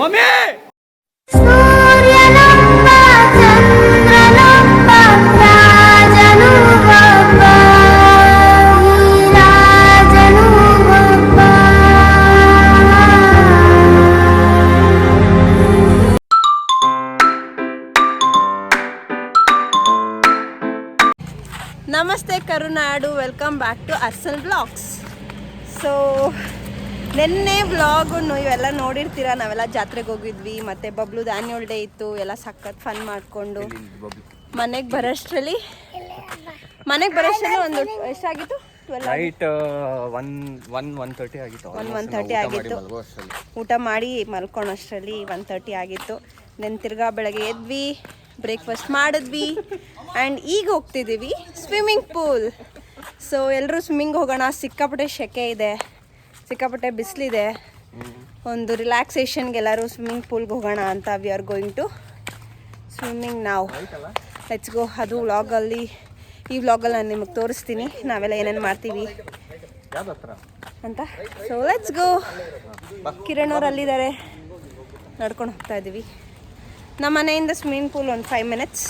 Mummy! నమస్తే Karunadu welcome back to అర్సల్ vlogs. So ನಿನ್ನೆ vlog ಇವೆಲ್ಲ ನೋಡಿರ್ತೀರ? ನಾವೆಲ್ಲ ಜಾತ್ರೆಗೆ ಹೋಗಿದ್ವಿ ಮತ್ತೆ ಬಬ್ಲು ಆ್ಯನ್ಯುವಲ್ ಡೇ ಇತ್ತು ಎಲ್ಲ ಸಖತ್ ಫನ್ ಮಾಡಿಕೊಂಡು. ಮನೆಗೆ ಬರೋಷ್ಟರಲ್ಲಿ ಮನೆಗೆ ಬರೋಷ್ಟರಲ್ಲಿ ಒಂದು ಎಷ್ಟಾಗಿತ್ತು? Night one one one thirty ಆಗಿತ್ತು. ಒನ್ ಒನ್ ತರ್ಟಿ ಊಟ ಮಾಡಿ ಆಗಿತ್ತು ಅಷ್ಟ್ರಲ್ಲಿ. ಊಟ ಮಾಡಿ ಮಲ್ಕೊಳೋಷ್ಟರಲ್ಲಿ ಒನ್ ತರ್ಟಿ ಆಗಿತ್ತು. ದೆನ್ ತಿರ್ಗಾ ಬೆಳಗ್ಗೆ ಎದ್ವಿ ಬ್ರೇಕ್ಫಾಸ್ಟ್ ಮಾಡಿದ್ವಿ ಆ್ಯಂಡ್ ಈಗ ಹೋಗ್ತಿದ್ದೀವಿ ಸ್ವಿಮ್ಮಿಂಗ್ ಪೂಲ್ ಸೊ ಎಲ್ಲರೂ ಸ್ವಿಮ್ಮಿಂಗ್ ಹೋಗೋಣ ಸಿಕ್ಕಾಪಟ್ಟೆ ಶೆಕೆ ಇದೆ. ಸಿಕ್ಕಾಪಟ್ಟೆ ಬಿಸಿಲಿದೆ. ಒಂದು ರಿಲ್ಯಾಕ್ಸೇಷನ್ಗೆ ಎಲ್ಲರೂ ಸ್ವಿಮ್ಮಿಂಗ್ ಪೂಲ್ಗೆ ಹೋಗೋಣ ಅಂತ we are going to swimming ನಾವು ಲೆಟ್ಸ್ ಗೋ ಅದು ವ್ಲಾಗಲ್ಲಿ ಈ ವ್ಲಾಗಲ್ಲಿ ನಾನು ನಿಮಗೆ ತೋರಿಸ್ತೀನಿ. ನಾವೆಲ್ಲ ಏನೇನು ಮಾಡ್ತೀವಿ. ಅಂತ? ಸೊ ಲೆಟ್ಸ್ ಗೋ ಕಿರಣ್ ಅವ್ರು ಅಲ್ಲಿದ್ದಾರೆ. ನಡ್ಕೊಂಡು ಹೋಗ್ತಾ ಇದ್ದೀವಿ. ನಮ್ಮ ಮನೆಯಿಂದ ಸ್ವಿಮ್ಮಿಂಗ್ ಪೂಲ್ ಒಂದು five minutes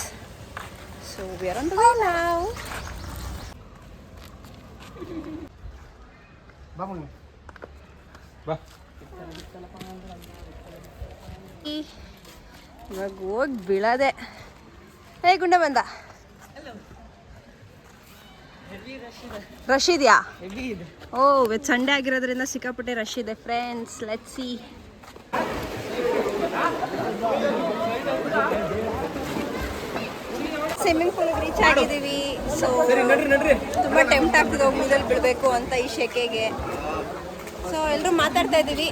so we are on the way ಬಾ. ಇವಾಗ ಹೋಗಿ ಬೀಳದೆ. ಹೇ ಗುಂಡ ಬಂದ. ರಶ್ ಇದೆಯಾ? ಓ ಇವತ್ತು ಸಂಡೇ ಆಗಿರೋದ್ರಿಂದ ಸಿಕ್ಕಾಪಟ್ಟೆ ರಶ್ ಇದೆ friends let see swimming pool reach ಆಗಿದ್ದೀವಿ. ಸೊ ತುಂಬ ಟೆಂಪ್ಟ್ ಆಗ್ತದೆ ಹೋಗಿ ನೀರಲ್ಲಿ ಬಿಡಬೇಕು ಅಂತ ಈ ಶೆಕೆಗೆ. ಸೊ ಎಲ್ಲರೂ ಮಾತಾಡ್ತಾ ಇದ್ದೀವಿ.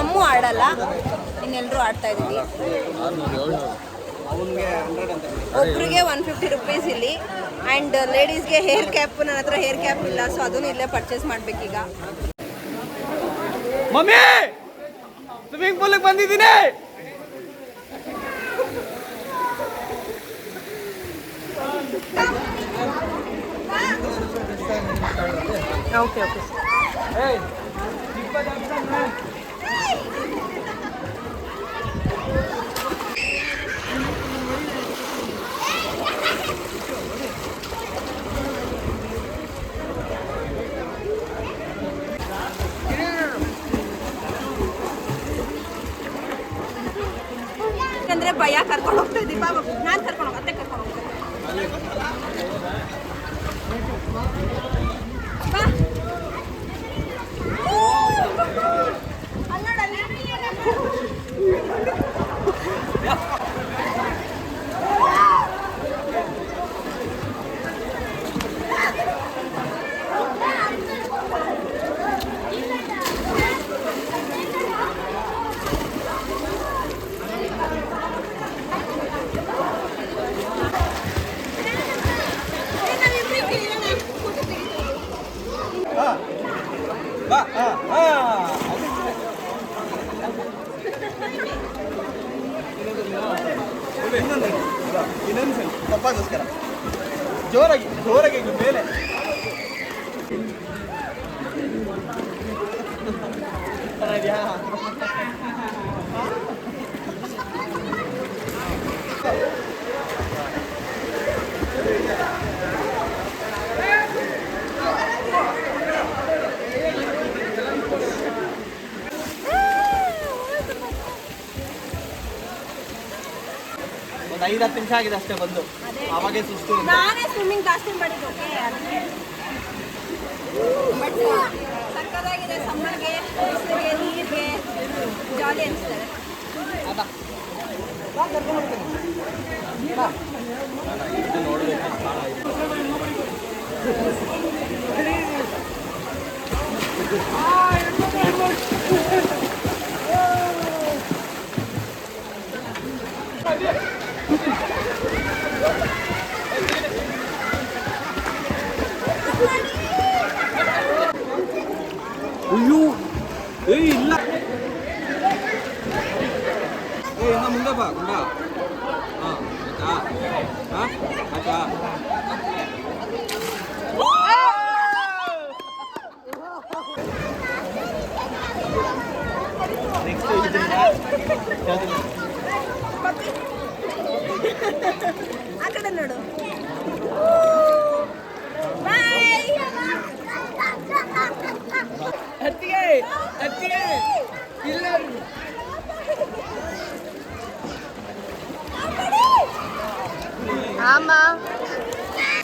ಅಮ್ಮು ಆಡಲ್ಲ ಇನ್ನೆಲ್ಲರೂ ಆಡ್ತಾ ಇದ್ದೀವಿ. ಒಬ್ರಿಗೆ ಒನ್ ಫಿಫ್ಟಿ ರುಪೀಸ್ ಇಲ್ಲಿ. ಆ್ಯಂಡ್ ಲೇಡೀಸ್ಗೆ ಹೇರ್ ಕ್ಯಾಪ್ ನನ್ನ ಹತ್ರ ಹೇರ್ ಕ್ಯಾಪ್ ಇಲ್ಲ ಸೊ ಅದನ್ನು ಇಲ್ಲೇ ಪರ್ಚೇಸ್ ಮಾಡ್ಬೇಕೀಗ. ಮಮ್ಮಿ! ಸ್ವಿಮ್ಮಿಂಗ್ ಪೂಲಿಗೆ ಬಂದಿದ್ದೀನಿ! ಓಕೆ ಓಕೆ ಯಾಕಂದ್ರೆ ಭಯ ಕರ್ಕೊಂಡು ಹೋಗ್ತಾ ಇದ್ದೀವಿ ಬಾಬಾ ನಾನು ಕರ್ಕೊಂಡು ಹೋಗ ಅತ್ತೆ ಕರ್ಕೊಂಡು ಹೋಗ್ತೇನೆ Thank you. ಪಪ್ಪಾಗೋಸ್ಕರ ಜೋರಾಗಿ ಜೋರಾಗಿ ಮೇಲೆ. ಮೇಲೆ ಒಂದು ಐದು ಹತ್ತು ನಿಮಿಷ ಆಗಿದೆ ಅಷ್ಟೇ ಬಂದು. ಅವಾಗೆ ಸುಸ್ತು ನಾನೇ ಸ್ವಿಮ್ಮಿಂಗ್ ಜಾಸ್ತಿ ಮಾಡಿದ್ದು ಓಕೆ ಬಟ್ ಸಕ್ಕದಾಗಿದೆ ಸಮ್ಮರ್ಗೆ ಬಿಸಿಲಿಗೆ ನೀರಿಗೆ ಜಾಲಿ ಅನಿಸ್ತದೆ ಅಯ್ಯೋ ಏ ಇಲ್ಲ ಏ ಇನ್ನ ಮುಂದೆ ಬಾ ಗುಂಡ ಹಾಂ ಆಯ್ತಾ ಹಾಂ ಕಡೆ ನೋಡು.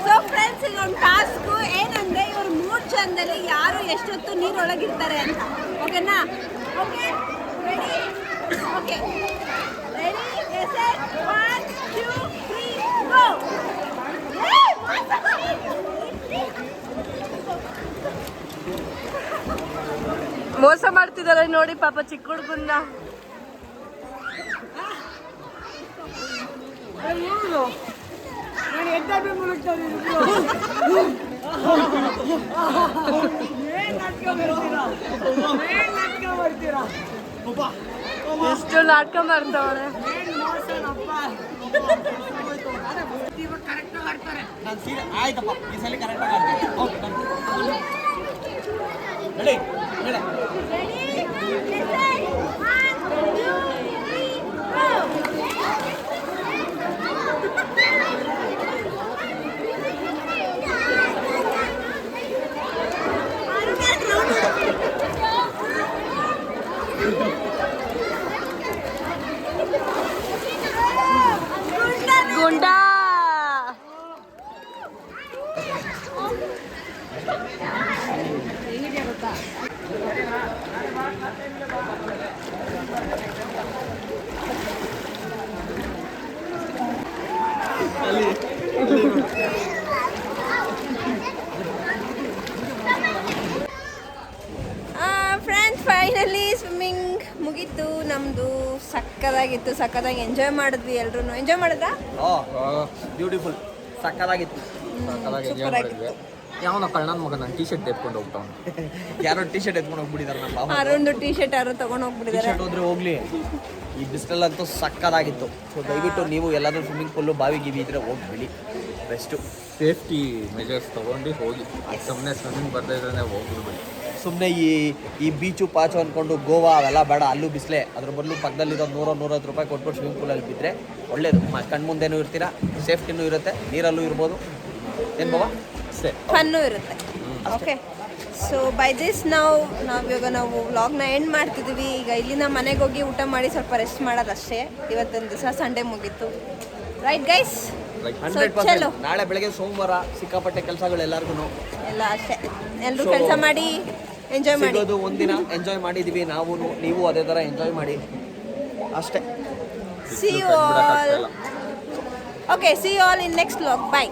ಸೊ ಫ್ರೆಂಡ್ಸ್ ಒಂದು ಟಾಸ್ಕು ಏನಂದ್ರೆ ಇವ್ರ ಮೂರ್ ಜನದಲ್ಲಿ ಯಾರು ಎಷ್ಟೊತ್ತು ನೀರೊಳಗಿರ್ತಾರೆ ಅಂತ. ಓಕೆನಾ ಓಕೆ ಓಕೆ ಟೂ ಮೋಸ ಮಾಡ್ತಿದ್ದಾರೆ ನೋಡಿ ಪಾಪ ಚಿಕ್ಕ ಹುಡುಗನ್ನ. ಎಷ್ಟು ನಾಟಕ ಮಾಡ್ತಾವಳೆ ನಾನು ಸೀರೆ ಆಯ್ತಪ್ಪ ಈ ಸಲ ಕರೆಕ್ಟಾಗಿ ಆಡ್ತೀನಿ okay ready ready friends finally swimming ಮುಗೀತು. ನಮ್ಮದು ಸಕ್ಕದಾಗಿತ್ತು ಸಕ್ಕದಾಗಿ ಎಂಜಾಯ್ ಮಾಡಿದ್ವಿ ಎಲ್ರು ಎಂಜಾಯ್ ಮಾಡಿದ್ರಾ? ಬ್ಯೂಟಿಫುಲ್ ಸಕ್ಕದಾಗಿತ್ತು. ಯಾವನ ಕಳ್ಳನ ಮಗ ನಾನು ಟೀ ಶರ್ಟ್ ಎತ್ಕೊಂಡು ಹೋಗ್ತಾವನು. ಯಾರೋ ಟೀ ಶರ್ಟ್ ಎತ್ಕೊಂಡು ಹೋಗ್ಬಿಟ್ಟಿದ್ದಾರೆ ನಮ್ಮ ಬಾಬಾ ಅರೊಂದು ಟೀ ಶರ್ಟ್ ಯಾರು ತಗೊಂಡು ಟಿ ಹೋಗ್ಬಿಟ್ಟಿದ್ದಾರೆ ಶರ್ಟ್ ಹೋದ್ರೆ ಹೋಗ್ಲಿ. ಈ ಬಿಸಿಲಲ್ಲಂತೂ ಸಕ್ಕದಾಗಿತ್ತು. ಸೊ ದಯವಿಟ್ಟು ನೀವು ಎಲ್ಲಾದ್ರೂ ಸ್ವಿಮ್ಮಿಂಗ್ ಪೂಲು ಬಾವಿ ಗಿವಿ ಇದ್ರೆ ಹೋಗಿ ಬಿಡಿ ಬೆಸ್ಟು ಸೇಫ್ಟಿ ಮೆಜರ್ಸ್ ತಗೊಂಡು ಹೋಗಿ. ಸುಮ್ಮನೆ ಸ್ವಿಮ್ಮಿಂಗ್ ಬರ್ತಾ ಇದ್ರೆ ಹೋಗ್ಬಿಡ್ಬೇಡಿ. ಸುಮ್ಮನೆ ಈ ಈ ಬೀಚು ಪಾಚು ಅಂದ್ಕೊಂಡು ಗೋವಾ ಅವೆಲ್ಲ ಬೇಡ ಅಲ್ಲೂ ಬಿಸಿಲೆ. ಅದ್ರ ಬದಲು ಪಕ್ಕದಲ್ಲಿರೋ ನೂರ ನೂರೈವತ್ತು ರೂಪಾಯಿ ಕೊಟ್ಬಿಟ್ಟು ಸ್ವಿಮ್ಮಿಂಗ್ ಪೂಲಲ್ಲಿ ಬಿದ್ದರೆ ಒಳ್ಳೇದು. ಕಣ್ಮುಂದೆನೂ ಇರ್ತೀರಾ? ಸೇಫ್ಟಿನೂ ಇರುತ್ತೆ ನೀರಲ್ಲೂ ಇರ್ಬೋದು. ಏನು ಬಾಬಾ ಅಷ್ಟೇ. ಫನ್ನು ಇರುತ್ತೆ. ಓಕೆ ಸೊ ಬೈ ದಿಸ್ ನಾವು ನಾವು ಇವಾಗ ನಾವು ವ್ಲಾಗ್ನ ಎಂಡ್ ಮಾಡ್ತಿದ್ದೀವಿ ಈಗ ಇಲ್ಲಿಂದ ಮನೆಗೆ ಹೋಗಿ ಊಟ ಮಾಡಿ ಸ್ವಲ್ಪ ರೆಸ್ಟ್ ಮಾಡೋದಷ್ಟೇ ಇವತ್ತೊಂದು ದಿವಸ ಸಂಡೇ ಮುಗೀತು. ರೈಟ್ ಗೈಸ್ ಚಲೋ. ನಾಳೆ ಬೆಳಗ್ಗೆ ಸೋಮವಾರ ಸಿಕ್ಕಾಪಟ್ಟೆ ಕೆಲಸಗಳು ಎಲ್ಲರಿಗೂ ಎಲ್ಲ ಅಷ್ಟೇ. ಎಲ್ಲರೂ ಕೆಲಸ ಮಾಡಿ ಎಂಜಾಯ್ ಮಾಡಿ. ಸಿಗೋದು ಒಂದಿನ ಎಂಜಾಯ್ ಮಾಡಿದ್ದೀವಿ ನಾವು ನೀವು ಅದೇ ಥರ ಎಂಜಾಯ್ ಮಾಡಿ. ಅಷ್ಟೇ. See you all okay see you all in next vlog bye